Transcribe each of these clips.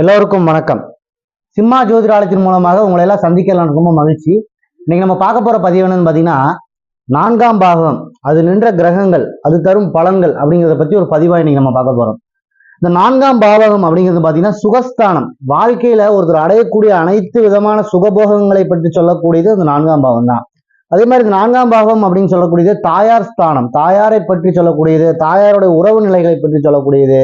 எல்லோருக்கும் வணக்கம். சிம்மா ஜோதிடாலயத்தின் மூலமாக உங்களை எல்லாம் சந்திக்கலாம் ரொம்ப மகிழ்ச்சி. இன்னைக்கு நம்ம பார்க்க போற பதிவு என்னன்னு பார்த்தீங்கன்னா நான்காம் பாகம் அது நின்ற கிரகங்கள் அது தரும் பலன்கள் அப்படிங்கிறத பத்தி ஒரு பதிவாக இன்னைக்கு நம்ம பார்க்க போறோம். இந்த நான்காம் பாவகம் அப்படிங்கிறது பார்த்தீங்கன்னா சுகஸ்தானம். வாழ்க்கையில ஒருத்தர் அடையக்கூடிய அனைத்து விதமான சுகபோகங்களை பற்றி சொல்லக்கூடியது அந்த நான்காம் பாவம் தான். அதே மாதிரி இந்த நான்காம் பாவம் அப்படின்னு சொல்லக்கூடியது தாயார் ஸ்தானம். தாயாரை பற்றி சொல்லக்கூடியது தாயாருடைய உறவு நிலைகளை பற்றி சொல்லக்கூடியது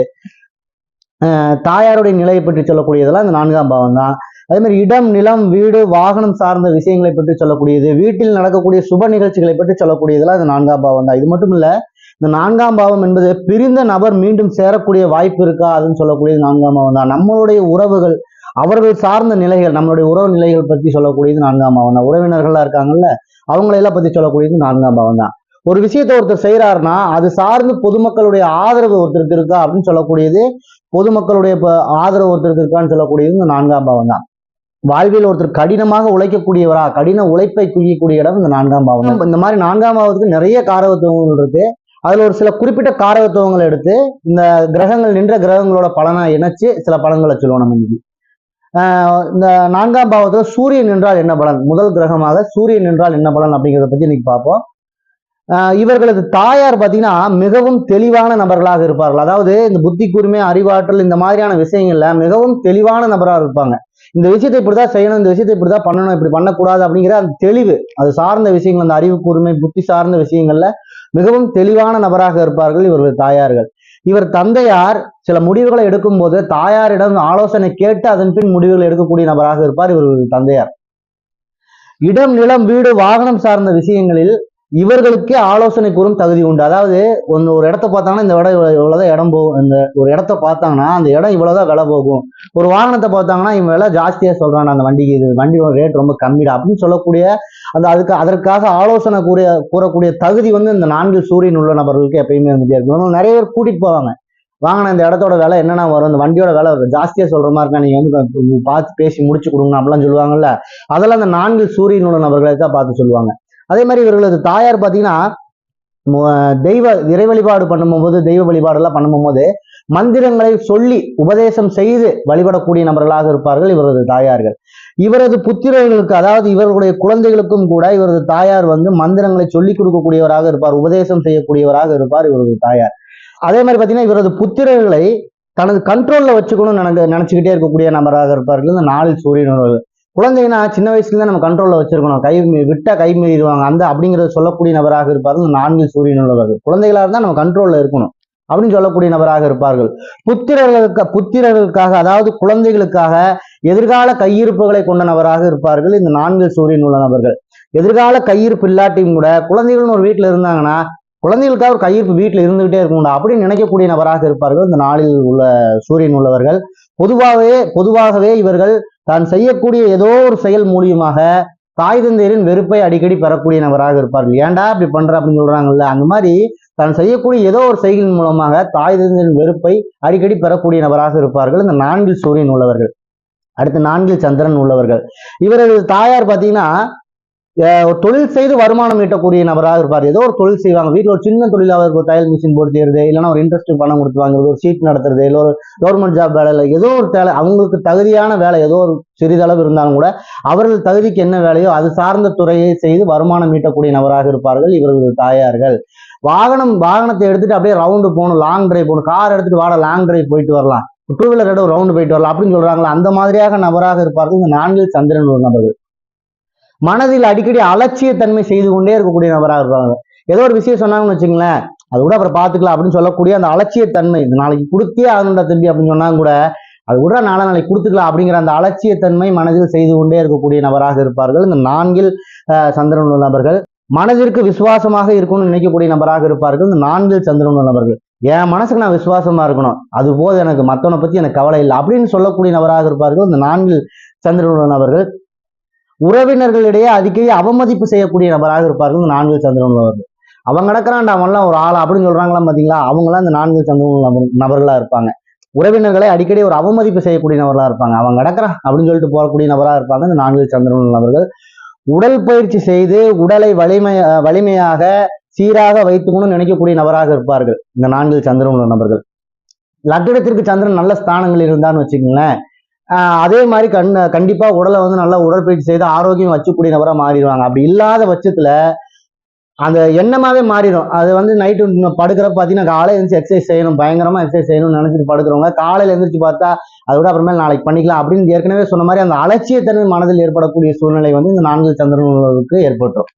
தாயாருடைய நிலையை பற்றி சொல்லக்கூடியதெல்லாம் இந்த நான்காம் பாவம் தான். அதே மாதிரி இடம் நிலம் வீடு வாகனம் சார்ந்த விஷயங்களை பற்றி சொல்லக்கூடியது வீட்டில் நடக்கக்கூடிய சுப நிகழ்ச்சிகளை பற்றி சொல்லக்கூடியதெல்லாம் இந்த நான்காம் பாவம் தான். இது மட்டும் இல்ல இந்த நான்காம் பாவம் என்பது பிரிந்த நபர் மீண்டும் சேரக்கூடிய வாய்ப்பு இருக்கா அதுன்னு சொல்லக்கூடியது நான்காம் பாவம் தான். நம்மளுடைய உறவுகள் அவர்கள் சார்ந்த நிலைகள் நம்மளுடைய உறவு நிலைகள் பற்றி சொல்லக்கூடியது நான்காம் பாவம் தான். உறவினர்களாக இருக்காங்கல்ல அவங்களையெல்லாம் பற்றி சொல்லக்கூடியது நான்காம் பாவம் தான். ஒரு விஷயத்தை ஒருத்தர் செய்யறாருன்னா அது சார்ந்து பொதுமக்களுடைய ஆதரவு ஒருத்தருக்கு இருக்கா அப்படின்னு சொல்லக்கூடியது பொதுமக்களுடைய ஆதரவு ஒருத்தருக்கு இருக்கான்னு சொல்லக்கூடியது இந்த நான்காம் பாவம் தான். வாழ்வில் ஒருத்தர் கடினமாக உழைக்கக்கூடியவரா கடின உழைப்பை குவியக்கூடிய இடம் இந்த நான்காம் பாவம் தான். இந்த மாதிரி நான்காம் பாவத்துக்கு நிறைய காரகத்துவங்கள் இருக்கு. அதுல ஒரு சில குறிப்பிட்ட காரகத்துவங்களை எடுத்து இந்த கிரகங்கள் நின்ற கிரகங்களோட பலனை இணைச்சு சில பலன்களை சொல்லுவோம் நம்ம இன்னைக்கு. ஆஹ் இந்த நான்காம் பாவத்தில் சூரியன் என்றால் என்ன பலன்? முதல் கிரகமாக சூரியன் என்றால் என்ன பலன் அப்படிங்கிறத பத்தி இன்னைக்கு பார்ப்போம். இவர்களது தாயார் பார்த்தீங்கன்னா மிகவும் தெளிவான நபர்களாக இருப்பார்கள். அதாவது இந்த புத்தி கூர்மை அறிவாற்றல் இந்த மாதிரியான விஷயங்கள்ல மிகவும் தெளிவான நபராக இருப்பாங்க. இந்த விஷயத்தை இப்படிதான் செய்யணும் இந்த விஷயத்தை இப்படிதான் பண்ணணும் இப்படி பண்ணக்கூடாது அப்படிங்கிற அந்த தெளிவு அது சார்ந்த விஷயங்கள் அந்த அறிவு கூர்மை புத்தி சார்ந்த விஷயங்கள்ல மிகவும் தெளிவான நபராக இருப்பார்கள் இவர்கள் தாயார்கள். இவர் தந்தையார் சில முடிவுகளை எடுக்கும் போது தாயாரிடம் ஆலோசனை கேட்டு அதன் பின் முடிவுகளை எடுக்கக்கூடிய நபராக இருப்பார் இவர்கள் தந்தையார். இடம் நிலம் வீடு வாகனம் சார்ந்த விஷயங்களில் இவர்களுக்கே ஆலோசனை கூறும் தகுதி உண்டு. அதாவது ஒன்று ஒரு இடத்த பார்த்தாங்கன்னா இந்த இடம் இவ்வளோதான் இடம் போகும். இந்த ஒரு இடத்த பார்த்தாங்கன்னா அந்த இடம் இவ்வளோதான் விலை போகும். ஒரு வாகனத்தை பார்த்தாங்கன்னா இவன் விலை ஜாஸ்தியாக சொல்கிறான் அந்த வண்டிக்கு இது வண்டியோட ரேட் ரொம்ப கம்மிடா அப்படின்னு சொல்லக்கூடிய அந்த அதுக்கு அதற்காக ஆலோசனை கூறிய கூறக்கூடிய தகுதி வந்து இந்த நான்கு சூரியன் உள்ள நபர்களுக்கு எப்பயுமே வந்துட்டே இருக்கும் நிறைய பேர் கூட்டிகிட்டு போவாங்க. வாங்கின இந்த இடத்தோட விலை என்னென்ன வரும்? இந்த வண்டியோட விலை ஜாஸ்தியாக சொல்கிற மாதிரி இருக்கா? நீங்கள் வந்து பார்த்து பேசி முடிச்சு கொடுங்க அப்படிலாம் சொல்லுவாங்கல்ல. அதெல்லாம் அந்த நான்கு சூரியன் உள்ள நபர்களை தான் பார்த்து சொல்லுவாங்க. அதே மாதிரி இவர்களது தாயார் பார்த்தீங்கன்னா தெய்வ இறை வழிபாடு பண்ணும்போது தெய்வ வழிபாடெல்லாம் பண்ணும்போது மந்திரங்களை சொல்லி உபதேசம் செய்து வழிபடக்கூடிய நபர்களாக இருப்பார்கள் இவரது தாயார்கள். இவரது புத்திரர்களுக்கு அதாவது இவர்களுடைய குழந்தைகளுக்கும் கூட இவரது தாயார் வந்து மந்திரங்களை சொல்லிக் கொடுக்கக்கூடியவராக இருப்பார் உபதேசம் செய்யக்கூடியவராக இருப்பார் இவரது தாயார். அதே மாதிரி பார்த்தீங்கன்னா இவரது புத்திரர்களை தனது கண்ட்ரோல்ல வச்சுக்கணும்னு நினைக்க நினைச்சுக்கிட்டே இருக்கக்கூடிய நபராக இருப்பார்கள் இந்த நாளில் சூரியன் குழந்தைங்கன்னா சின்ன வயசுல இருந்து நம்ம கண்ட்ரோலில் வச்சிருக்கணும். கை மீ- கை மீறிடுவாங்க. அந்த அப்படிங்கறத சொல்லக்கூடிய நபராக இருப்பார் இந்த நான்கு சூரியன் உள்ளவர்கள் குழந்தைகளாக இருந்தால் நம்ம கண்ட்ரோல்ல இருக்கணும். அப்படின்னு சொல்லக்கூடிய நபராக இருப்பார்கள். புத்திரர்களுக்கு புத்திரர்களுக்காக அதாவது குழந்தைகளுக்காக எதிர்கால கையிருப்புகளை கொண்ட நபராக இருப்பார்கள் இந்த நான்கு சூரியன் உள்ள நபர்கள். எதிர்கால கையிருப்பு இல்லாட்டியும் கூட குழந்தைகள்னு ஒரு வீட்டில் இருந்தாங்கன்னா குழந்தைகளுக்காக ஒரு கையிருப்பு வீட்டில் இருந்துகிட்டே இருக்கும்டா அப்படின்னு நினைக்கக்கூடிய நபராக இருப்பார்கள் இந்த நாளில் உள்ள சூரியன் உள்ளவர்கள். பொதுவாகவே பொதுவாகவே இவர்கள் தான் செய்யக்கூடிய ஏதோ ஒரு செயல் மூலியமாக தாய் தந்தையரின் வெறுப்பை அடிக்கடி பெறக்கூடிய நபராக இருப்பார்கள் ஏன்டா இப்படி பண்ற அப்படின்னு சொல்றாங்கல்ல? அந்த மாதிரி தான் செய்யக்கூடிய ஏதோ ஒரு செயலின் மூலமாக தாய் தந்தையரின் வெறுப்பை அடிக்கடி பெறக்கூடிய நபராக இருப்பார்கள். இந்த நான்கில் சூரியன் உள்ளவர்கள். அடுத்து நான்கில் சந்திரன் உள்ளவர்கள். இவரது தாயார் பார்த்தீங்கன்னா ஒரு தொழில் செய்து வருமானம் ஈட்டக்கூடிய நபராக இருப்பார். ஏதோ ஒரு தொழில் செய்வாங்க. வீட்டில் ஒரு சின்ன தொழிலாக ஒரு தையல் மிஷின் போட்டு செய்யறது இல்லைன்னா ஒரு இன்ட்ரெஸ்ட் பணம் கொடுத்து வாங்குறது ஒரு சீட் நடத்துறது இல்லை ஒரு கவர்மெண்ட் ஜாப் வேலையில் ஏதோ ஒரு வேலை அவங்களுக்கு தகுதியான வேலை ஏதோ ஒரு சிறிதளவு இருந்தாலும் கூட அவர்கள் தகுதிக்கு என்ன வேலையோ அது சார்ந்த துறையை செய்து வருமானம் ஈட்டக்கூடிய நபராக இருப்பார்கள் இவர்கள் தாயார்கள். வாகனம் வாகனத்தை எடுத்துட்டு அப்படியே ரவுண்டு போகணும் லாங் டிரைவ் போகணும். கார் எடுத்துட்டு வாட லாங் டிரைவ் போயிட்டு வரலாம். டூ வீலர் எடுத்து ரவுண்டு போயிட்டு வரலாம். அப்படின்னு சொல்றாங்களா அந்த மாதிரியாக நபராக இருப்பார்கள் இந்த நான்கில் சந்திரன் ஒரு நபர்கள். மனதில் அடிக்கடி அலட்சியத்தன்மை செய்து கொண்டே இருக்கக்கூடிய நபராக இருப்பாங்க. ஏதோ ஒரு விஷயம் சொன்னாங்கன்னு வச்சுங்களேன் அது கூட அப்புறம் பார்த்துக்கலாம் அப்படின்னு சொல்லக்கூடிய அந்த அலட்சியத்தன்மை இது நாளைக்கு கொடுத்தே ஆகணும்டா தம்பி அப்படின்னு சொன்னாங்க கூட அது கூட நாளை நாளைக்கு கொடுத்துக்கலாம் அப்படிங்கிற அந்த அலட்சியத்தன்மை மனதில் செய்து கொண்டே இருக்கக்கூடிய நபராக இருப்பார்கள். இந்த நான்கில் சந்திரன் நபர்கள். மனதிற்கு விசுவாசமாக இருக்கணும்னு நினைக்கக்கூடிய நபராக இருப்பார்கள். இந்த நான்கில் சந்திரன் நபர்கள். என் மனசுக்கு நான் விசுவாசமா இருக்கணும். அது போது எனக்கு. மற்றவனை பத்தி எனக்கு கவலை இல்லை அப்படின்னு சொல்லக்கூடிய நபராக இருப்பார்கள். இந்த நான்கில் சந்திரன் நபர்கள். உறவினர்களிடையே அடிக்கடி அவமதிப்பு செய்யக்கூடிய நபராக இருப்பார்கள் இந்த நான்கு சந்திரன் உள்ளவர்கள். அவன் கிடக்கிறான்டா அவன்லாம் ஒரு ஆள் அப்படின்னு சொல்றாங்களாம் பாத்தீங்களா? அவங்களாம் இந்த நான்கு சந்திரன் நபர் நபர்களா இருப்பாங்க. உறவினர்களை அடிக்கடி ஒரு அவமதிப்பு செய்யக்கூடிய நபர்களா இருப்பாங்க. அவன் கிடக்கிறான் அப்படின்னு சொல்லிட்டு போகக்கூடிய நபராக இருப்பாங்க இந்த நான்கு சந்திரன் நபர்கள். உடல் பயிற்சி செய்து உடலை வலிமை வலிமையாக சீராக வைத்துக்கணும்னு நினைக்கக்கூடிய நபராக இருப்பார்கள் இந்த நான்கு சந்திரன் உள்ள நபர்கள். லக்னத்திற்கு சந்திரன் நல்ல ஸ்தானங்கள் இருந்தான்னு வச்சுக்கோங்களேன். அதே மாதிரி கண் கண்டிப்பா உடலை வந்து நல்லா உடற்பயிற்சி செய்து ஆரோக்கியம் வச்சுக்கூடிய நபரா மாறிடுவாங்க. அப்படி இல்லாத பட்சத்துல அந்த எண்ணமாகவே மாறிடும். அது வந்து நைட்டு படுக்கிறப்ப பார்த்தீங்கன்னா காலையில எழுந்துச்சு எக்ஸசைஸ் செய்யணும் பயங்கரமா எக்ஸசைஸ் செய்யணும்னு நினச்சிட்டு படுக்கிறவங்க காலையில எழுந்திரிச்சு பார்த்தா அதோட அப்புறமேல் நாளைக்கு பண்ணிக்கலாம் அப்படின்னு ஏற்கனவே சொன்ன மாதிரி அந்த அலட்சியத்தன்மை மனதில் ஏற்படக்கூடிய சூழ்நிலை வந்து இந்த நான்கு சந்திரனுக்கு ஏற்பட்டுரும்.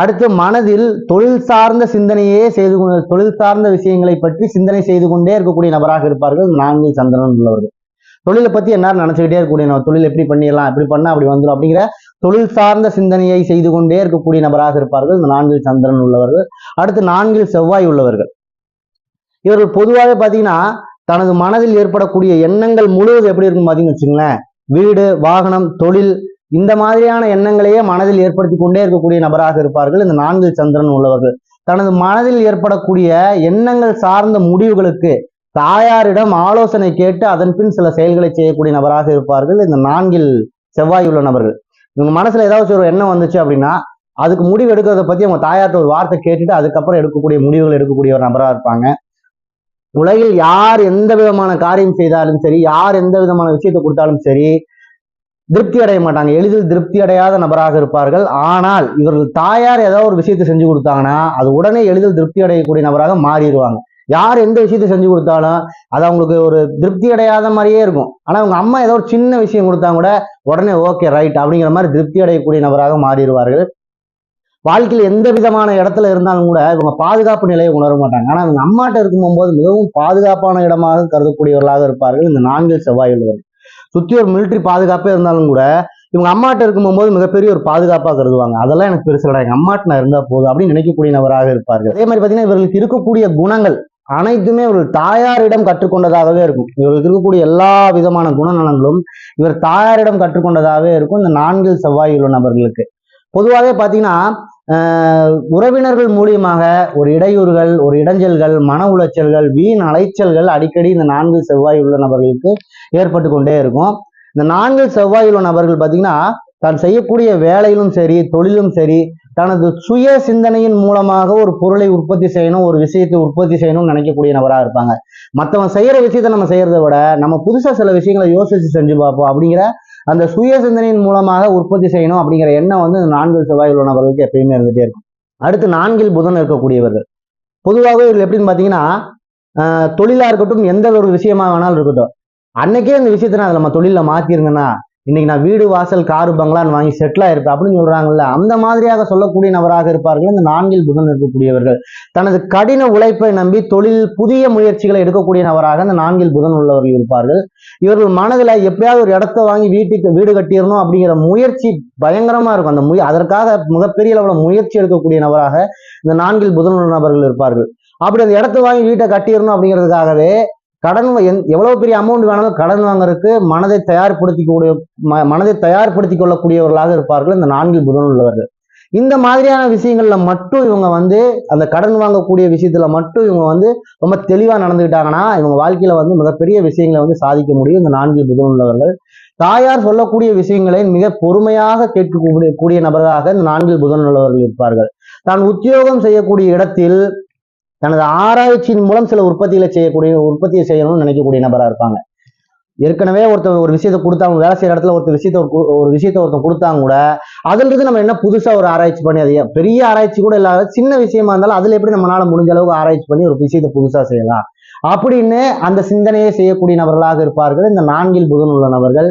அடுத்து மனதில் தொழில் சார்ந்த சிந்தனையே செய்து கொண்டு தொழில் சார்ந்த விஷயங்களை பற்றி சிந்தனை செய்து கொண்டே இருக்கக்கூடிய நபராக இருப்பார்கள் நான்கு சந்திரன் உள்ளவர்கள். தொழிலை பத்தி என்ன நினைச்சுக்கிட்டே இருக்கக்கூடிய நம்ம தொழில் எப்படி பண்ணிடலாம் எப்படி பண்ணா அப்படி வந்துடும் அப்படிங்கிற தொழில் சார்ந்த சிந்தனையை செய்து கொண்டே இருக்கக்கூடிய நபராக இருப்பார்கள் இந்த நான்கில் சந்திரன் உள்ளவர்கள். அடுத்து நான்கில் செவ்வாய் உள்ளவர்கள். இவர்கள் பொதுவாகவே பார்த்தீங்கன்னா தனது மனதில் ஏற்படக்கூடிய எண்ணங்கள் முழுவதும் எப்படி இருக்கும் பார்த்தீங்கன்னு வச்சுங்களேன் வீடு வாகனம் தொழில் இந்த மாதிரியான எண்ணங்களையே மனதில் ஏற்படுத்தி கொண்டே இருக்கக்கூடிய நபராக இருப்பார்கள் இந்த நான்கு சந்திரன் உள்ளவர்கள். தனது மனதில் ஏற்படக்கூடிய எண்ணங்கள் சார்ந்த முடிவுகளுக்கு தாயாரிடம் ஆலோசனை கேட்டு அதன் பின் சில செயல்களை செய்யக்கூடிய நபராக இருப்பார்கள். இந்த நான்கில் செவ்வாய் உள்ள நபர்கள். இவங்க மனசுல ஏதாச்சும் ஒரு எண்ணம் வந்துச்சு அப்படின்னா அதுக்கு முடிவு எடுக்கிறத பத்தி அவங்க தாயார்கிட்ட ஒரு வார்த்தை கேட்டுட்டு அதுக்கப்புறம் எடுக்கக்கூடிய முடிவுகள் எடுக்கக்கூடிய ஒரு நபரா இருப்பாங்க. உலகில் யார் எந்த விதமான காரியம் செய்தாலும் சரி யார் எந்த விதமான விஷயத்தை கொடுத்தாலும் சரி திருப்தி அடைய மாட்டாங்க. எளிதில் திருப்தி அடையாத நபராக இருப்பார்கள். ஆனால் இவர்கள் தாயார் ஏதாவது ஒரு விஷயத்தை செஞ்சு கொடுத்தாங்கன்னா அது உடனே எளிதில் திருப்தி அடையக்கூடிய நபராக மாறிடுவாங்க. யார் எந்த விஷயத்தை செஞ்சு கொடுத்தாலும் அது அவங்களுக்கு ஒரு திருப்தி அடையாத மாதிரியே இருக்கும். ஆனா அவங்க அம்மா ஏதோ ஒரு சின்ன விஷயம் கொடுத்தா கூட உடனே ஓகே ரைட் அப்படிங்கிற மாதிரி திருப்தி அடையக்கூடிய நபராக மாறிடுவார்கள். வாழ்க்கையில் எந்த விதமான இடத்துல இருந்தாலும் கூட இவங்க பாதுகாப்பு நிலையை உணர மாட்டாங்க. ஆனால் இவங்க அம்மாட்ட இருக்கும்போது மிகவும் பாதுகாப்பான இடமாக கருதக்கூடியவர்களாக இருப்பார்கள் இந்த நான்கில் செவ்வாய் உள்ளவர்கள் ஒரு மிலிட்டரி பாதுகாப்பே இருந்தாலும் கூட இவங்க அம்மாட்ட இருக்கும்போது மிகப்பெரிய ஒரு பாதுகாப்பாக கருதுவாங்க. அதெல்லாம் எனக்கு பெருசுடா எங்கள் அம்மாட்ட நான் இருந்தால் போதும் அப்படின்னு நினைக்கக்கூடிய நபராக இருப்பார்கள். அதே மாதிரி பார்த்தீங்கன்னா இவர்களுக்கு இருக்கக்கூடிய குணங்கள் அனைத்துமே ஒரு தாயாரிடம் கற்றுக்கொண்டதாகவே இருக்கும். இவர்களுக்கு இருக்கக்கூடிய எல்லா விதமான குணநலங்களும் இவர் தாயாரிடம் கற்றுக்கொண்டதாகவே இருக்கும். இந்த நான்கில் செவ்வாய் உள்ள நபர்களுக்கு. பொதுவாகவே பார்த்தீங்கன்னா உறவினர்கள் மூலியமாக ஒரு இடையூறுகள் ஒரு இடைஞ்சல்கள் மன உளைச்சல்கள் வீண் அலைச்சல்கள் அடிக்கடி இந்த நான்கு செவ்வாய் உள்ள நபர்களுக்கு ஏற்பட்டு கொண்டே இருக்கும். இந்த நான்கு செவ்வாய் உள்ள நபர்கள் பார்த்தீங்கன்னா தான் செய்யக்கூடிய வேலையிலும் சரி தொழிலும் சரி தனது சுய சிந்தனையின் மூலமாக ஒரு பொருளை உற்பத்தி செய்யணும் ஒரு விஷயத்தை உற்பத்தி செய்யணும்னு நினைக்கக்கூடிய நபராக இருப்பாங்க. மற்றவன் செய்யற விஷயத்த நம்ம செய்யறதை விட நம்ம புதுசா சில விஷயங்களை யோசிச்சு செஞ்சு பார்ப்போம் அப்படிங்கிற அந்த சுய சிந்தனையின் மூலமாக உற்பத்தி செய்யணும் அப்படிங்கிற எண்ணம் வந்து நான்கு செவ்வாய் உள்ள நபர்களுக்கு எப்பயுமே இருந்துட்டே இருக்கும். அடுத்து நான்கில் புதன் இருக்கக்கூடியவர்கள். பொதுவாகவே இவர்கள் எப்படின்னு பார்த்தீங்கன்னா ஆஹ் தொழிலா இருக்கட்டும் எந்த ஒரு விஷயமா வேணாலும் இருக்கட்டும். அன்னைக்கே இந்த விஷயத்த நான் நம்ம தொழில மாத்திருந்தேன்னா இன்னைக்கு நான் வீடு வாசல் காரு பங்களான்னு வாங்கி செட்டில் ஆயிருப்பேன் அப்படின்னு சொல்றாங்கல்ல. அந்த மாதிரியாக சொல்லக்கூடிய நபராக இருப்பார்கள். இந்த நான்கில் புதன் இருக்கக்கூடியவர்கள். தனது கடின உழைப்பை நம்பி தொழில் புதிய முயற்சிகளை எடுக்கக்கூடிய நபராக இந்த நான்கில் புதன் உள்ளவர்கள் இருப்பார்கள். இவர்கள் மனதில் எப்படியாவது ஒரு இடத்த வாங்கி வீட்டுக்கு வீடு கட்டிடணும் அப்படிங்கிற முயற்சி பயங்கரமா இருக்கும். அந்த முய அதற்காக மிகப்பெரிய அளவில் முயற்சி எடுக்கக்கூடிய நபராக இந்த நான்கில் புதன் உள்ள நபர்கள் இருப்பார்கள். அப்படி அந்த இடத்த வாங்கி வீட்டை கட்டிடணும் அப்படிங்கிறதுக்காகவே கடன் எவ்வளவு பெரிய அமௌண்ட் வேணாலும் கடன் வாங்குறதுக்கு மனதை தயார்படுத்திக்கூடிய ம- மனதை தயார்படுத்திக் கொள்ளக்கூடியவர்களாக இருப்பார்கள் இந்த நான்கில் புதன் உள்ளவர்கள். இந்த மாதிரியான விஷயங்கள்ல மட்டும் இவங்க வந்து அந்த கடன் வாங்கக்கூடிய விஷயத்துல மட்டும் இவங்க வந்து ரொம்ப தெளிவா நடந்துக்கிட்டாங்கன்னா இவங்க வாழ்க்கையில வந்து மிகப்பெரிய விஷயங்களை வந்து சாதிக்க முடியும் இந்த நான்கு புதன் உள்ளவர்கள். தாயார் சொல்லக்கூடிய விஷயங்களை மிக பொறுமையாக கேட்கக்கூடிய கூடிய நபராக இந்த நான்கில் புதன் உள்ளவர்கள் இருப்பார்கள். தான் உத்தியோகம் செய்யக்கூடிய இடத்தில் தனது ஆராய்ச்சியின் மூலம் சில உற்பத்திகளை செய்யக்கூடிய உற்பத்தியை செய்யணும்னு நினைக்கக்கூடிய நபரா இருப்பாங்க. ஏற்கனவே ஒருத்தர் ஒரு விஷயத்தை கொடுத்தா அவங்க வேலை செய்யற இடத்துல ஒருத்தர் விஷயத்த ஒரு விஷயத்த ஒருத்தர் கொடுத்தாங்க கூட அதுல இருந்து நம்ம என்ன புதுசா ஒரு ஆராய்ச்சி பண்ணி அது பெரிய ஆராய்ச்சி கூட இல்லாத சின்ன விஷயமா இருந்தாலும் அதுல எப்படி நம்மளால முடிஞ்ச அளவுக்கு ஆராய்ச்சி பண்ணி ஒரு விஷயத்தை புதுசா செய்யலாம். அப்படின்னு அந்த சிந்தனையை செய்யக்கூடிய நபர்களாக இருப்பார்கள். இந்த நான்கில் புதன் உள்ள நபர்கள்.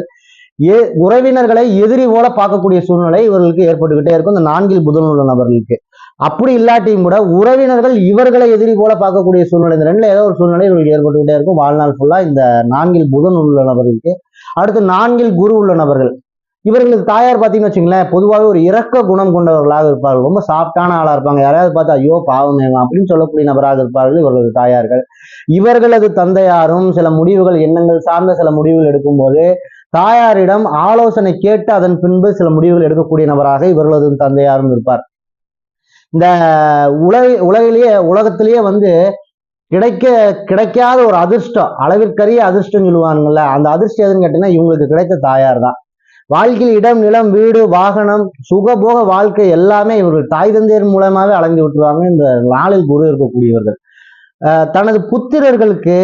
ஏ உறவினர்களை எதிரி போல பார்க்கக்கூடிய சூழ்நிலை இவர்களுக்கு ஏற்பட்டுக்கிட்டே இருக்கும். இந்த நான்கில் புதன் உள்ள நபர்களுக்கு. அப்படி இல்லாட்டியும் கூட உறவினர்கள் இவர்களை எதிரி போல பார்க்கக்கூடிய சூழ்நிலை இந்த ரெண்டுல ஏதோ ஒரு சூழ்நிலை இவர்களுக்கு ஏற்பட்டுக்கிட்டே இருக்கும். வாழ்நாள் ஃபுல்லா இந்த நான்கில் புதன் உள்ள நபர்களுக்கு. அடுத்து நான்கில் குரு உள்ள நபர்கள். இவர்களுக்கு தாயார் பார்த்தீங்கன்னு வச்சுங்களேன் பொதுவாகவே ஒரு இறக்க குணம் கொண்டவர்களாக இருப்பார்கள். ரொம்ப சாஃப்டான ஆளா இருப்பாங்க. யாராவது பார்த்தா ஐயோ பாவமே அப்படின்னு சொல்லக்கூடிய நபராக இருப்பார்கள் இவர்களது தாயார்கள். இவர்களது தந்தையாரும் சில முடிவுகள் எண்ணங்கள் சார்ந்த சில முடிவுகள் எடுக்கும்போது தாயாரிடம் ஆலோசனை கேட்டு அதன் பின்பு சில முடிவுகள் எடுக்கக்கூடிய நபராக இவர்களது தந்தையாரும் இருப்பார். இந்த உலக உலகிலேயே உலகத்திலேயே வந்து கிடைக்க கிடைக்காத ஒரு அதிர்ஷ்டம் அளவிற்கரிய அதிர்ஷ்டம் சொல்லுவாங்கல்ல அந்த அதிர்ஷ்டம் எதுன்னு கேட்டீங்கன்னா இவங்களுக்கு கிடைத்த தாயார் தான் வாழ்க்கையில் இடம் நிலம் வீடு வாகனம் சுகபோக வாழ்க்கை எல்லாமே இவர்கள் தாய் தந்தையர் மூலமாகவே அலைந்து விட்டுருவாங்க இந்த நாளில் குரு இருக்கக்கூடியவர்கள். தனது புத்திரர்களுக்கு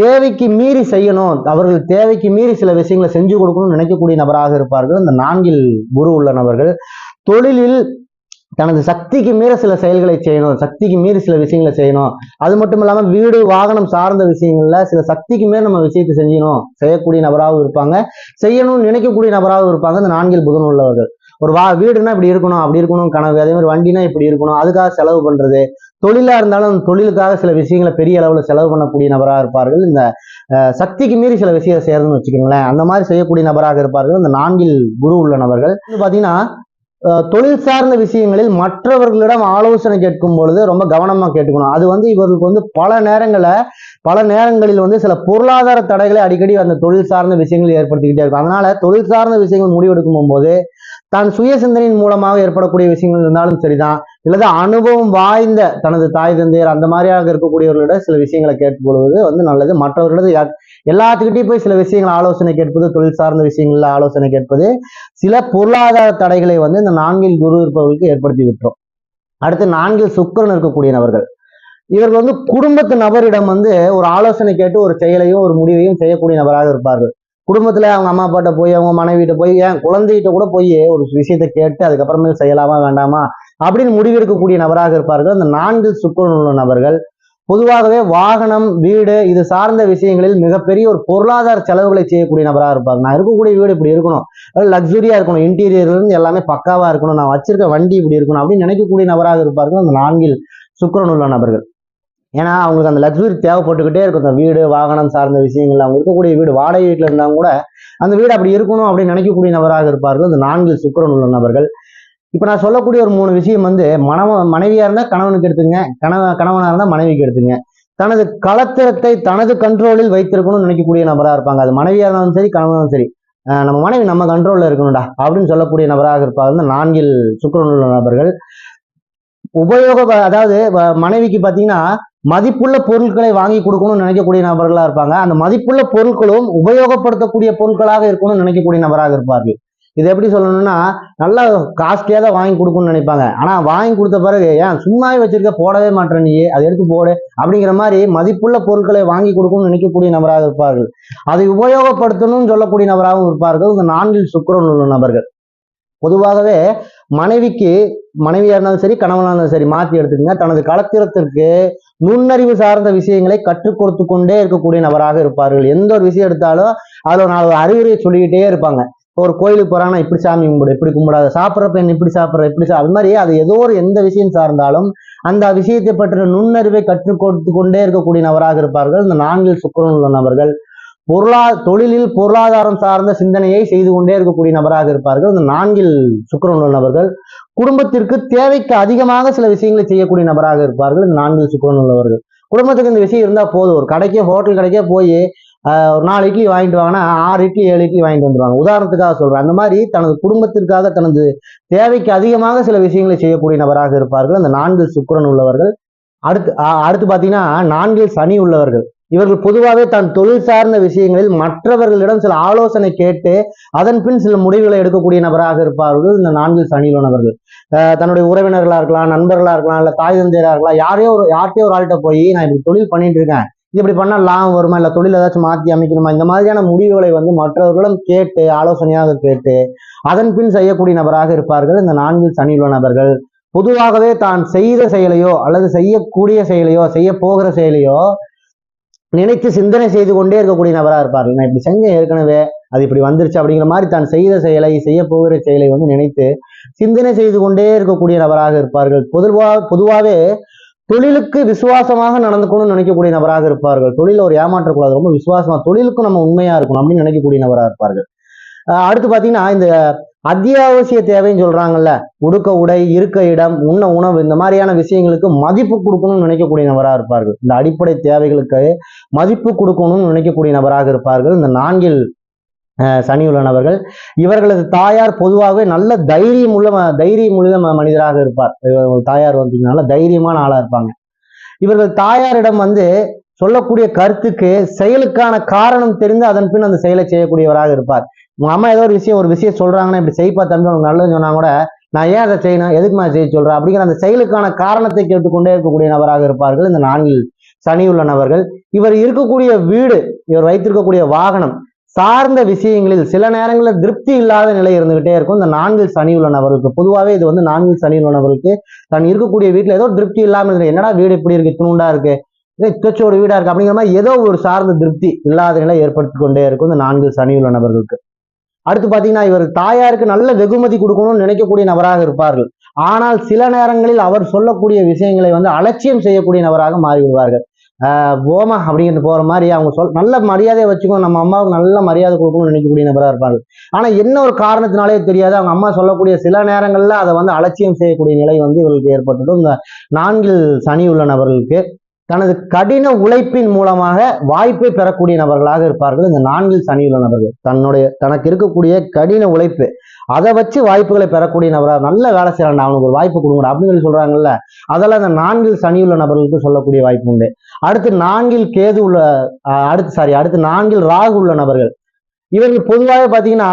தேவைக்கு மீறி செய்யணும் அவர்கள் தேவைக்கு மீறி சில விஷயங்களை செஞ்சு கொடுக்கணும்னு நினைக்கக்கூடிய நபராக இருப்பார்கள். இந்த நான்கில் குரு உள்ள நபர்கள். தொழிலில் தனது சக்திக்கு மீற சில செயல்களை செய்யணும் சக்திக்கு மீறி சில விஷயங்களை செய்யணும். அது மட்டும் இல்லாமல் வீடு வாகனம் சார்ந்த விஷயங்கள்ல சில சக்திக்கு மேல நம்ம விஷயத்தை செஞ்சணும் செய்யக்கூடிய நபராகவும் இருப்பாங்க. செய்யணும்னு நினைக்கக்கூடிய நபராகவும் இருப்பாங்க. இந்த நான்கில் புதன் உள்ளவர்கள். ஒரு வா வீடுனா இப்படி இருக்கணும் அப்படி இருக்கணும் கனவு. அதே மாதிரி வண்டினா இப்படி இருக்கணும். அதுக்காக செலவு பண்றது. தொழிலா இருந்தாலும் தொழிலுக்காக சில விஷயங்களை பெரிய அளவுல செலவு பண்ணக்கூடிய நபராக இருப்பார்கள். இந்த சக்திக்கு மீறி சில விஷயம் செய்யறதுன்னு வச்சுக்கோங்களேன். அந்த மாதிரி செய்யக்கூடிய நபராக இருப்பார்கள். இந்த நான்கில் குரு உள்ள நபர்கள். வந்து பாத்தீங்கன்னா தொழில் சார்ந்த விஷயங்களில் மற்றவர்களிடம் ஆலோசனை கேட்கும் பொழுது ரொம்ப கவனமா கேட்டுக்கணும். அது வந்து இவர்களுக்கு வந்து பல நேரங்களில் பல நேரங்களில் வந்து சில பொருளாதார தடைகளை அடிக்கடி அந்த தொழில் சார்ந்த விஷயங்கள் ஏற்படுத்திக்கிட்டே இருக்கும். அதனால தொழில் சார்ந்த விஷயங்கள் முடிவெடுக்கும் போது தான் சுய சிந்தனையின் மூலமாக ஏற்படக்கூடிய விஷயங்கள் இருந்தாலும் சரிதான். இல்லது அனுபவம் வாய்ந்த தனது தாய் தந்தையர் அந்த மாதிரியாக இருக்கக்கூடியவர்களிடம் சில விஷயங்களை கேட்டுக்கொள்வது வந்து நல்லது. மற்றவர்களது எல்லாத்துக்கிட்டையும் போய் சில விஷயங்கள் ஆலோசனை கேட்பது தொழில் சார்ந்த விஷயங்கள்ல ஆலோசனை கேட்பது சில பொருளாதார தடைகளை வந்து இந்த நான்கில் குரு இருப்பவர்களுக்கு ஏற்படுத்தி விட்டுரும். அடுத்து நான்கில் சுக்கிரன் இருக்கக்கூடிய நபர்கள். இவர்கள் வந்து குடும்பத்து நபரிடம் வந்து ஒரு ஆலோசனை கேட்டு ஒரு செயலையும் ஒரு முடிவையும் செய்யக்கூடிய நபராக இருப்பார்கள். குடும்பத்தில் அவங்க அம்மா அப்பாட்ட போய் அவங்க மனைவிட்ட போய் ஏன் குழந்தைகிட்ட கூட போய் ஒரு விஷயத்தை கேட்டு அதுக்கப்புறமே செய்யலாமா வேண்டாமா அப்படின்னு முடிவெடுக்கக்கூடிய நபராக இருப்பார்கள். அந்த நான்கு சுக்கிரன் உள்ள நபர்கள். பொதுவாகவே வாகனம் வீடு இது சார்ந்த விஷயங்களில் மிகப்பெரிய ஒரு பொருளாதார செலவுகளை செய்யக்கூடிய நபராக இருப்பாங்க நான் இருக்கக்கூடிய வீடு இப்படி இருக்கணும். லக்ஸுரியா இருக்கணும். இன்டீரியர்லேருந்து எல்லாமே பக்காவா இருக்கணும். நான் வச்சிருக்க வண்டி இப்படி இருக்கணும் அப்படின்னு நினைக்கக்கூடிய நபராக இருப்பார்கள் அந்த நான்கில் சுக்கிரன் உள்ள நபர்கள். ஏன்னா அவங்களுக்கு அந்த லக்ஸுரி தேவைப்பட்டுக்கிட்டே இருக்கும். அந்த வீடு வாகனம் சார்ந்த விஷயங்கள் அவங்க இருக்கக்கூடிய வீடு வாடகை வீட்டில் இருந்தாலும் கூட அந்த வீடு அப்படி இருக்கணும் அப்படின்னு நினைக்கக்கூடிய நபராக இருப்பார்கள். அந்த நான்கில் சுக்கரன் உள்ள நபர்கள். இப்போ நான் சொல்லக்கூடிய ஒரு மூணு விஷயம் வந்து மனவ மனைவியா இருந்தால் கணவனுக்கு எடுத்துங்க. கணவ கணவனாக இருந்தால் மனைவிக்கு எடுத்துங்க. தனது களத்திரத்தை தனது கண்ட்ரோலில் வைத்திருக்கணும்னு நினைக்கக்கூடிய நபராக இருப்பாங்க. அது மனைவியாக இருந்தாலும் சரி கணவனாலும் சரி. நம்ம மனைவி நம்ம கண்ட்ரோலில் இருக்கணும்டா அப்படின்னு சொல்லக்கூடிய நபராக இருப்பாங்க இந்த நான்கில் சுக்கிரன் உள்ள நபர்கள். உபயோக அதாவது மனைவிக்கு பார்த்தீங்கன்னா மதிப்புள்ள பொருட்களை வாங்கி கொடுக்கணும்னு நினைக்கக்கூடிய நபர்களா இருப்பாங்க. அந்த மதிப்புள்ள பொருட்களும் உபயோகப்படுத்தக்கூடிய பொருட்களாக இருக்கணும்னு நினைக்கக்கூடிய நபராக இருப்பார்கள். இது எப்படி சொல்லணும்னா நல்லா காஸ்ட்லியா தான் வாங்கி கொடுக்கணும்னு நினைப்பாங்க. ஆனா வாங்கி கொடுத்த பிறகு ஏன் சும்மாவே வச்சிருக்க போடவே மாட்டேன் நீ அதை எடுத்து போடு அப்படிங்கிற மாதிரி மதிப்புள்ள பொருட்களை வாங்கி கொடுக்கணும்னு நினைக்கக்கூடிய நபராக இருப்பார்கள். அதை உபயோகப்படுத்தணும்னு சொல்லக்கூடிய நபராகவும் இருப்பார்கள். இந்த நான்கில் சுக்கரன் உள்ள நபர்கள். பொதுவாகவே மனைவிக்கு மனைவியா இருந்தாலும் சரி கணவனா இருந்தாலும் சரி மாத்தி எடுத்துக்கங்க. தனது களத்திரத்திற்கு நுண்ணறிவு சார்ந்த விஷயங்களை கற்றுக் கொடுத்து கொண்டே இருக்கக்கூடிய நபராக இருப்பார்கள். எந்த ஒரு விஷயம் எடுத்தாலும் அதில் ஒரு நாலு அறிவுரை சொல்லிக்கிட்டே இருப்பாங்க. இப்போ ஒரு கோயிலுக்கு போகிறாங்கன்னா இப்படி சாமி கும்பிடு இப்படி கும்பிடாத சாப்பிட்றப்ப என்ன இப்படி சாப்பிட்ற இப்படி சா அது மாதிரி அது ஏதோ ஒரு எந்த விஷயம் சார்ந்தாலும் அந்த விஷயத்தை பற்றின நுண்ணறிவை கற்றுக் கொடுத்து கொண்டே இருக்கக்கூடிய நபராக இருப்பார்கள். இந்த நான்கில் சுக்கரன் உள்ள நபர்கள். பொருளா தொழிலில் பொருளாதாரம் சார்ந்த சிந்தனையை செய்து கொண்டே இருக்கக்கூடிய நபராக இருப்பார்கள். இந்த நான்கில் சுக்கிரன் உள்ள நபர்கள் குடும்பத்திற்கு தேவைக்கு அதிகமாக சில விஷயங்களை செய்யக்கூடிய நபராக இருப்பார்கள். இந்த நான்கில் சுக்கிரன் உள்ளவர்கள் குடும்பத்துக்கு இந்த விஷயம் இருந்தா போதும். ஒரு கடைக்கே ஹோட்டல் கடைக்கே போய் ஆஹ், ஒரு நாலு இட்லி வாங்கிட்டு வாங்கினா ஆறு இட்லி ஏழு இட்லி வாங்கிட்டு வந்துருவாங்க. உதாரணத்துக்காக சொல்றேன். அந்த மாதிரி தனது குடும்பத்திற்காக தனது தேவைக்கு அதிகமாக சில விஷயங்களை செய்யக்கூடிய நபராக இருப்பார்கள். அந்த நான்கில் சுக்கிரன் உள்ளவர்கள். அடுத்து அடுத்து பார்த்தீங்கன்னா நான்கில் சனி உள்ளவர்கள். இவர்கள் பொதுவாகவே தான் தொழில் சார்ந்த விஷயங்களில் மற்றவர்களிடம் சில ஆலோசனை கேட்டு அதன் பின் சில முடிவுகளை எடுக்கக்கூடிய நபராக இருப்பார்கள். இந்த நான்கில் சனியுள்ளவர்கள் அஹ் தன்னுடைய உறவினர்களா இருக்கலாம் நண்பர்களா இருக்கலாம் இல்ல தாய் தந்தையராக இருக்கலாம் யாரையோ ஒரு யார்கிட்டயோ ஒரு ஆள்கிட்ட போய் நான் இப்படி தொழில் பண்ணிட்டு இருக்கேன். இது இப்படி பண்ணா லாபம் வருமா? இல்ல தொழில் ஏதாச்சும் மாத்தி அமைக்கணுமா? இந்த மாதிரியான முடிவுகளை வந்து மற்றவர்களிடம் கேட்டு ஆலோசனையாக கேட்டு அதன் பின் செய்யக்கூடிய நபராக இருப்பார்கள். இந்த நான்கில் சனியுள்ள நபர்கள் பொதுவாகவே தான் செய்த செயலையோ அல்லது செய்யக்கூடிய செயலையோ செய்ய போகிற செயலையோ நினைத்து சிந்தனை செய்து கொண்டே இருக்கக்கூடிய நபராக இருப்பார்கள் நான் இப்படி செஞ்சேன் ஏற்கனவே அது இப்படி வந்துருச்சு அப்படிங்கிற மாதிரி தான் செய்த செயலை செய்ய போகிற செயலை வந்து நினைத்து சிந்தனை செய்து கொண்டே இருக்கக்கூடிய நபராக இருப்பார்கள். பொதுவா பொதுவாகவே தொழிலுக்கு விசுவாசமாக நடந்துக்கணும்னு நினைக்கக்கூடிய நபராக இருப்பார்கள். தொழில ஒரு ஏமாற்றக்கூடாது. ரொம்ப விசுவாசமா தொழிலுக்கும் நம்ம உண்மையா இருக்கணும் அப்படின்னு நினைக்கக்கூடிய நபராக இருப்பார்கள். ஆஹ் அடுத்து பாத்தீங்கன்னா இந்த அத்தியாவசிய தேவைன்னு சொல்றாங்கல்ல. உடுக்க உடை இருக்க இடம் உண்ண உணவு இந்த மாதிரியான விஷயங்களுக்கு மதிப்பு கொடுக்கணும்னு நினைக்கக்கூடிய நபராக இருப்பார்கள். இந்த அடிப்படை தேவைகளுக்கு மதிப்பு கொடுக்கணும்னு நினைக்கக்கூடிய நபராக இருப்பார்கள். இந்த நான்கில் அஹ், உள்ள நபர்கள். இவர்களது தாயார் பொதுவாகவே நல்ல தைரியம் உள்ள தைரியம் உள்ள மனிதராக இருப்பார். தாயார் வந்தீங்கன்னா தைரியமான ஆளா இருப்பாங்க. இவர்கள் தாயாரிடம் வந்து சொல்லக்கூடிய கருத்துக்கு செயலுக்கான காரணம் தெரிந்து அதன் பின் அந்த செயலை செய்யக்கூடியவராக இருப்பார். உங்க அம்மா ஏதோ ஒரு விஷயம் ஒரு விஷயம் சொல்றாங்கன்னா இப்படி செய்ப்பா தம்பி உனக்கு நல்லதுன்னு சொன்னா கூட நான் ஏன் அதை செய்யணும்? எதுக்கு நான் செய்ய சொல்றேன்? அப்படிங்கிற அந்த செயலுக்கான காரணத்தை கேட்டுக்கொண்டே இருக்கக்கூடிய நபராக இருப்பார்கள் இந்த நான்கில் சனி உள்ள நபர்கள். இவர் இருக்கக்கூடிய வீடு இவர் வைத்திருக்கக்கூடிய வாகனம் சார்ந்த விஷயங்களில் சில நேரங்களில் திருப்தி இல்லாத நிலை இருந்துகிட்டே இருக்கும். இந்த நான்கில் சனி உள்ள நபர்களுக்கு பொதுவாகவே இது வந்து நான்கில் சனி உள்ள நபர்களுக்கு தான் இருக்கக்கூடிய வீட்டில் ஏதோ திருப்தி இல்லாமல் இருக்கு. என்னடா வீடு இப்படி இருக்கு துணுண்டா இருக்கு? இத்தச்சோட வீடா இருக்கு அப்படிங்கிற மாதிரி ஏதோ ஒரு சார்ந்த திருப்தி இல்லாத நிலை ஏற்படுத்தி கொண்டே இருக்கும் இந்த நான்கு சனி உள்ள நபர்களுக்கு. அடுத்து பாத்தீங்கன்னா இவர் தாயாருக்கு நல்ல வெகுமதி கொடுக்கணும்னு நினைக்கக்கூடிய நபராக இருப்பார்கள். ஆனால் சில நேரங்களில் அவர் சொல்லக்கூடிய விஷயங்களை வந்து அலட்சியம் செய்யக்கூடிய நபராக மாறிவிடுவார்கள் ஆஹ் போமா அப்படிங்கிட்டு போற மாதிரி அவங்க சொல் நல்ல மரியாதையை வச்சுக்கணும் நம்ம அம்மாவுக்கு நல்ல மரியாதை கொடுக்கணும்னு நினைக்கக்கூடிய நபராக இருப்பார்கள். ஆனா என்ன ஒரு காரணத்தினாலே தெரியாது. அவங்க அம்மா சொல்லக்கூடிய சில நேரங்கள்ல அதை வந்து அலட்சியம் செய்யக்கூடிய நிலை வந்து இவர்களுக்கு ஏற்பட்டுடும் இந்த நான்கில் சனி உள்ள நபர்களுக்கு தனது கடின உழைப்பின் மூலமாக வாய்ப்பை பெறக்கூடிய நபர்களாக இருப்பார்கள். இந்த நான்கில் சனி உள்ள நபர்கள் தன்னுடைய தனக்கு இருக்கக்கூடிய கடின உழைப்பு அதை வச்சு வாய்ப்புகளை பெறக்கூடிய நபராக நல்ல வேலை செய்யறான் அவனுக்கு ஒரு வாய்ப்பு கொடுங்க அப்படின்னு சொல்லி சொல்றாங்கல்ல அதெல்லாம் இந்த நான்கில் சனி உள்ள நபர்களுக்கு சொல்லக்கூடிய வாய்ப்பு உண்டு. அடுத்து நான்கில் கேது உள்ள அடுத்து சாரி அடுத்து நான்கில் ராகு உள்ள நபர்கள். இவர்கள் பொதுவாக பார்த்தீங்கன்னா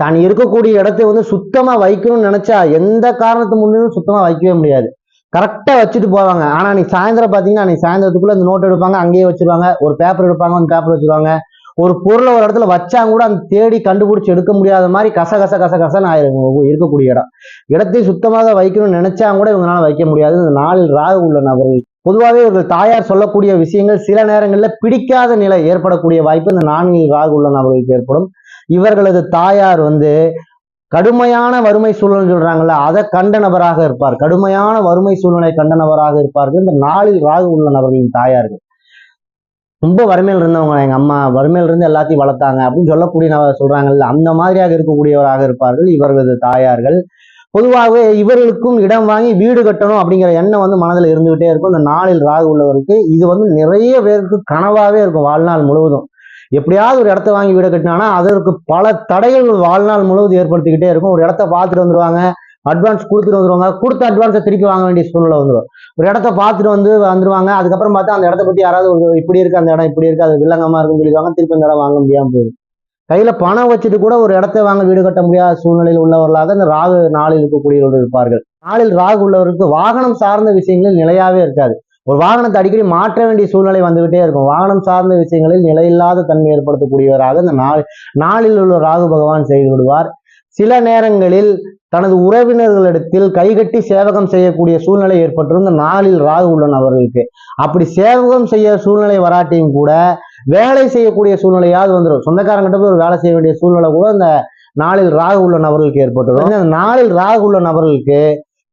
தான் இருக்கக்கூடிய இடத்தை வந்து சுத்தமா வைக்கணும்னு நினைச்சா எந்த காரணத்து முன்னும் சுத்தமா வைக்கவே முடியாது. கரெக்டா வச்சுட்டு போவாங்க. ஆனா நீ சாயந்தரம் பார்த்தீங்கன்னா அன்றைக்கி சாயந்தரத்துக்குள்ளே இந்த நோட் எடுப்பாங்க அங்கேயே வச்சுருவாங்க. ஒரு பேப்பர் எடுப்பாங்க அந்த பேப்பர் வச்சிருவாங்க. ஒரு பொருளை ஒரு இடத்துல வச்சாங்க கூட அந்த தேடி கண்டுபிடிச்சி எடுக்க முடியாத மாதிரி கச கச கச கசன்னு ஆயிருங்க இருக்கக்கூடிய இடம். இடத்தை சுத்தமாக வைக்கணும்னு நினைச்சா கூட இவங்களால வைக்க முடியாது. இந்த நாளில் ராகு உள்ள நபர்கள். பொதுவாகவே இவர்கள் தாயார் சொல்லக்கூடிய விஷயங்கள் சில நேரங்களில் பிடிக்காத நிலை ஏற்படக்கூடிய வாய்ப்பு இந்த நான்கில் ராகு உள்ள நபர்களுக்கு ஏற்படும். இவர்களது தாயார் வந்து கடுமையான வறுமை சூழ்நிலை சொல்றாங்கல்ல அதை கண்ட நபராக இருப்பார். கடுமையான வறுமை சூழ்நிலை கண்ட நபராக இருப்பார்கள். இந்த நாளில் ராகு உள்ள நபர்களின் தாயார்கள். ரொம்ப வறுமையில் இருந்தவங்க எங்க அம்மா வறுமையில் இருந்து எல்லாத்தையும் வளர்த்தாங்க அப்படின்னு சொல்லக்கூடிய நபர் சொல்றாங்கல்ல அந்த மாதிரியாக இருக்கக்கூடியவராக இருப்பார்கள் இவர்களது தாயார்கள். பொதுவாகவே இவர்களுக்கும் இடம் வாங்கி வீடு கட்டணும் அப்படிங்கிற எண்ணம் வந்து மனதில் இருந்துகிட்டே இருக்கும். இந்த நாளில் ராகு உள்ளவருக்கு இது வந்து நிறைய பேருக்கு கனவாவே இருக்கும் வாழ்நாள் முழுவதும். எப்படியாவது ஒரு இடத்த வாங்கி வீடு கட்டினானா அதற்கு பல தடைகள் வாழ்நாள் முழுவதும் ஏற்படுத்திக்கிட்டே இருக்கும். ஒரு இடத்த பார்த்துட்டு வந்துருவாங்க. அட்வான்ஸ் கொடுத்துட்டு வந்துருவாங்க. கொடுத்த அட்வான்ஸை திருப்பி வாங்க வேண்டிய சூழ்நிலை வந்துடும். ஒரு இடத்த பார்த்துட்டு வந்து வந்துருவாங்க. அதுக்கப்புறம் பார்த்தா அந்த இடத்த பற்றி யாராவது ஒரு இப்படி இருக்கு அந்த இடம் இப்படி இருக்குது அது வில்லங்கமாக இருக்குன்னு சொல்லிடுவாங்க திருப்பி அந்த இடம் வாங்க முடியாமல் போயிடும். கையில் பணம் வச்சுட்டு கூட ஒரு இடத்த வாங்க வீடு கட்ட முடியாத சூழ்நிலையில் உள்ளவர்களாக இந்த ராகு நாளில் இருக்கக்கூடியவர்கள் இருப்பார்கள். நாளில் ராகு உள்ளவருக்கு வாகனம் சார்ந்த விஷயங்களில் நிலையாவே இருக்காது. ஒரு வாகனத்தை அடிக்கடி மாற்ற வேண்டிய சூழ்நிலை வந்துகிட்டே இருக்கும். வாகனம் சார்ந்த விஷயங்களில் நிலையில்லாத தன்மை ஏற்படுத்தக்கூடியவராக இந்த நாள் நாளில் உள்ள ராகு பகவான் செய்து விடுவார். சில நேரங்களில் தனது உறவினர்களிடத்தில் கைகட்டி சேவகம் செய்யக்கூடிய சூழ்நிலை ஏற்பட்டிருந்த நாளில் ராகு உள்ள நபர்களுக்கு அப்படி சேவகம் செய்ய சூழ்நிலை வராட்டியும் கூட வேலை செய்யக்கூடிய சூழ்நிலையாவது வந்துடும் சொந்தக்காரங்கிட்ட போய் ஒரு வேலை செய்ய வேண்டிய சூழ்நிலை கூட இந்த நாளில் ராகு உள்ள நபர்களுக்கு ஏற்பட்டுடும் அந்த நாளில் ராகு உள்ள நபர்களுக்கு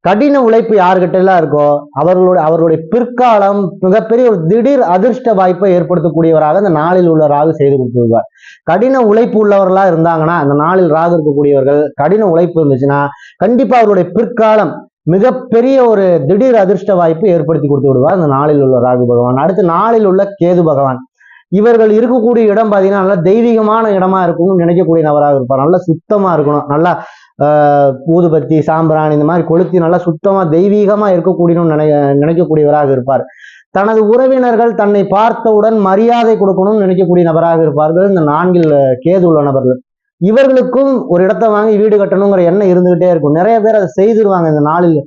கடின உழைப்பு யார்கிட்ட எல்லாம் இருக்கோ அவர்களுடைய அவர்களுடைய பிற்காலம் மிகப்பெரிய ஒரு திடீர் அதிர்ஷ்ட வாய்ப்பை ஏற்படுத்தக்கூடியவராக இந்த நாளில் உள்ள ராகு செய்து கொடுத்துருவார் கடின உழைப்பு உள்ளவர்களா இருந்தாங்கன்னா அந்த நாளில் ராகு இருக்கக்கூடியவர்கள் கடின உழைப்பு இருந்துச்சுன்னா கண்டிப்பா அவருடைய பிற்காலம் மிகப்பெரிய ஒரு திடீர் அதிர்ஷ்ட வாய்ப்பு ஏற்படுத்தி கொடுத்து விடுவார் அந்த நாளில் உள்ள ராகு பகவான். அடுத்து நாளில் உள்ள கேது பகவான். இவர்கள் இருக்கக்கூடிய இடம் பார்த்தீங்கன்னா நல்லா தெய்வீகமான இடமா இருக்கும்னு நினைக்கக்கூடிய நபராக இருப்பார். நல்லா சுத்தமா இருக்கணும். நல்லா ஊதுபத்தி சாம்பிராணி இந்த மாதிரி கொளுத்தி நல்லா சுத்தமா தெய்வீகமா இருக்கக்கூடியன்னு நினை நினைக்கக்கூடியவராக இருப்பார். தனது உறவினர்கள் தன்னை பார்த்தவுடன் மரியாதை கொடுக்கணும்னு நினைக்கக்கூடிய நபராக இருப்பார்கள். இந்த நான்கில் கேது உள்ள நபர்கள். இவர்களுக்கும் ஒரு இடத்த வாங்கி வீடு கட்டணுங்கிற எண்ணம் இருந்துகிட்டே இருக்கும். நிறைய பேர் அதை செய்திருவாங்க இந்த நாளில்.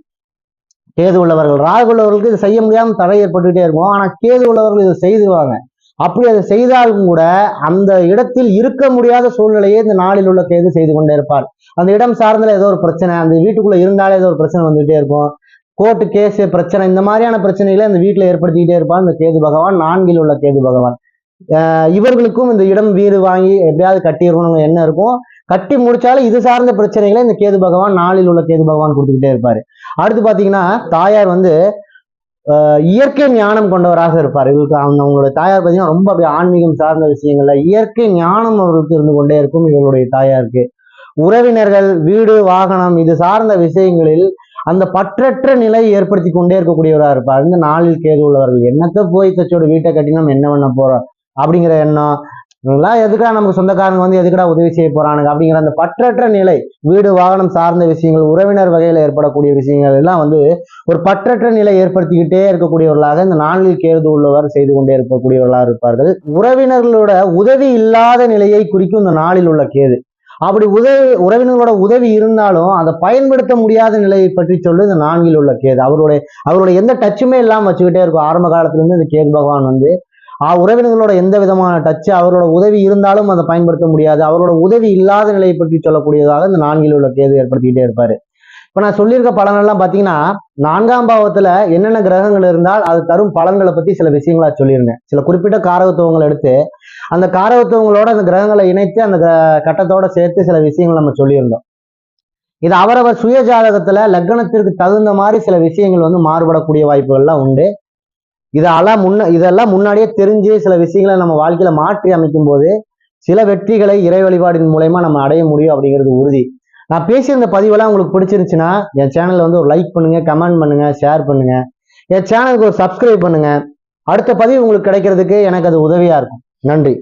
கேது உள்ளவர்கள். ராகு உள்ளவர்களுக்கு இது செய்ய முடியாமல் தடை ஏற்பட்டுக்கிட்டே இருக்கும். ஆனா கேது உள்ளவர்கள் இதை செய்துவாங்க அப்படி அதை செய்தாலும் கூட அந்த இடத்தில் இருக்க முடியாத சூழ்நிலையை இந்த நாளில் உள்ள கைது செய்து கொண்டே இருப்பார். அந்த இடம் சார்ந்த ஏதோ ஒரு பிரச்சனை அந்த வீட்டுக்குள்ள இருந்தாலே ஏதோ ஒரு பிரச்சனை வந்துகிட்டே இருக்கும். கோர்ட்டு கேஸ் பிரச்சனை இந்த மாதிரியான பிரச்சனைகளை அந்த வீட்டில் ஏற்படுத்திக்கிட்டே இருப்பார் இந்த கேது பகவான் நான்கில் உள்ள கேது பகவான். இவர்களுக்கும் இந்த இடம் வீடு வாங்கி எப்படியாவது கட்டிடணும்னு என்ன இருக்கும். கட்டி முடிச்சாலும் இது சார்ந்த பிரச்சனைகளை இந்த கேது பகவான் நாளில் உள்ள கேது பகவான் கொடுத்துக்கிட்டே இருப்பாரு. அடுத்து பாத்தீங்கன்னா தாயார் வந்து இயற்கை ஞானம் கொண்டவராக இருப்பார். இவருக்கு அவங்க அவங்களுடைய தாயார் பார்த்தீங்கன்னா ரொம்ப அப்படியே ஆன்மீகம் சார்ந்த விஷயங்கள்ல இயற்கை ஞானம் அவர்களுக்கு இருந்து கொண்டே இருக்கும் இவருடைய தாயாருக்கு. உறவினர்கள் வீடு வாகனம் இது சார்ந்த விஷயங்களில் அந்த பற்றற்ற நிலை ஏற்படுத்தி கொண்டே இருக்கக்கூடியவராக இருப்பார். இந்த நாளில் கேது உள்ளவர்கள் என்னத்தை போய் தச்சோட வீட்டை கட்டி நம்ம என்ன பண்ண போறோம்? அப்படிங்கிற எண்ணம் இவங்களாம் எதுக்கா நமக்கு சொந்தக்காரங்க வந்து எதுக்கடா உதவி செய்ய போறானுங்க அப்படிங்கிற அந்த பற்றற்ற நிலை வீடு வாகனம் சார்ந்த விஷயங்கள் உறவினர் வகையில் ஏற்படக்கூடிய விஷயங்கள் எல்லாம் வந்து ஒரு பற்றற்ற நிலை ஏற்படுத்திக்கிட்டே இருக்கக்கூடியவர்களாக இந்த நான்கில் கேது உள்ளவர் செய்து கொண்டே இருக்கக்கூடியவர்களாக இருப்பார்கள். உறவினர்களோட உதவி இல்லாத நிலையை குறிக்கும் இந்த நாளில் உள்ள கேது. அப்படி உதவி உறவினர்களோட உதவி இருந்தாலும் அதை பயன்படுத்த முடியாத நிலையை பற்றி சொல்லு இந்த நான்கில் உள்ள கேது. அவருடைய அவருடைய எந்த டச்சுமே இல்லாமல் வச்சுக்கிட்டே இருக்கும். ஆரம்ப காலத்துல இருந்து இந்த கேது பகவான் வந்து உறவினர்களோட எந்த விதமான டச்சு அவரோட உதவி இருந்தாலும் அதை பயன்படுத்த முடியாது. அவரோட உதவி இல்லாத நிலையை பற்றி சொல்லக்கூடியதாக இந்த நான்கில் உள்ள கேது ஏற்படுத்திக்கிட்டே இருப்பாரு. இப்போ நான் சொல்லியிருக்க பலனெல்லாம் பார்த்தீங்கன்னா நான்காம் பாவத்துல என்னென்ன கிரகங்கள் இருந்தால் அது தரும் பலன்களை பத்தி சில விஷயங்களா சொல்லியிருந்தேன். சில குறிப்பிட்ட காரகத்துவங்களை எடுத்து அந்த காரகத்துவங்களோட அந்த கிரகங்களை இணைத்து அந்த கட்டத்தோட சேர்த்து சில விஷயங்கள் நம்ம சொல்லியிருந்தோம். இது அவரவர் சுய ஜாதகத்துல லக்னத்திற்கு தகுந்த மாதிரி சில விஷயங்கள் வந்து மாறுபடக்கூடிய வாய்ப்புகள்லாம் உண்டு. இதெல்லாம் முன்ன இதெல்லாம் முன்னாடியே தெரிஞ்சு சில விஷயங்களை நம்ம வாழ்க்கையில மாற்றி அமைக்கும் போது சில வெற்றிகளை இறை வழிபாடின் மூலயமா நம்ம அடைய முடியும் அப்படிங்கிறது உறுதி. நான் பேசிய இந்த பதிவெல்லாம் உங்களுக்கு பிடிச்சிருந்துச்சுன்னா என் சேனலில் வந்து ஒரு லைக் பண்ணுங்க கமெண்ட் பண்ணுங்க ஷேர் பண்ணுங்க. என் சேனலுக்கு ஒரு சப்ஸ்கிரைப் பண்ணுங்க. அடுத்த பதிவு உங்களுக்கு கிடைக்கிறதுக்கு எனக்கு அது உதவியா இருக்கும். நன்றி.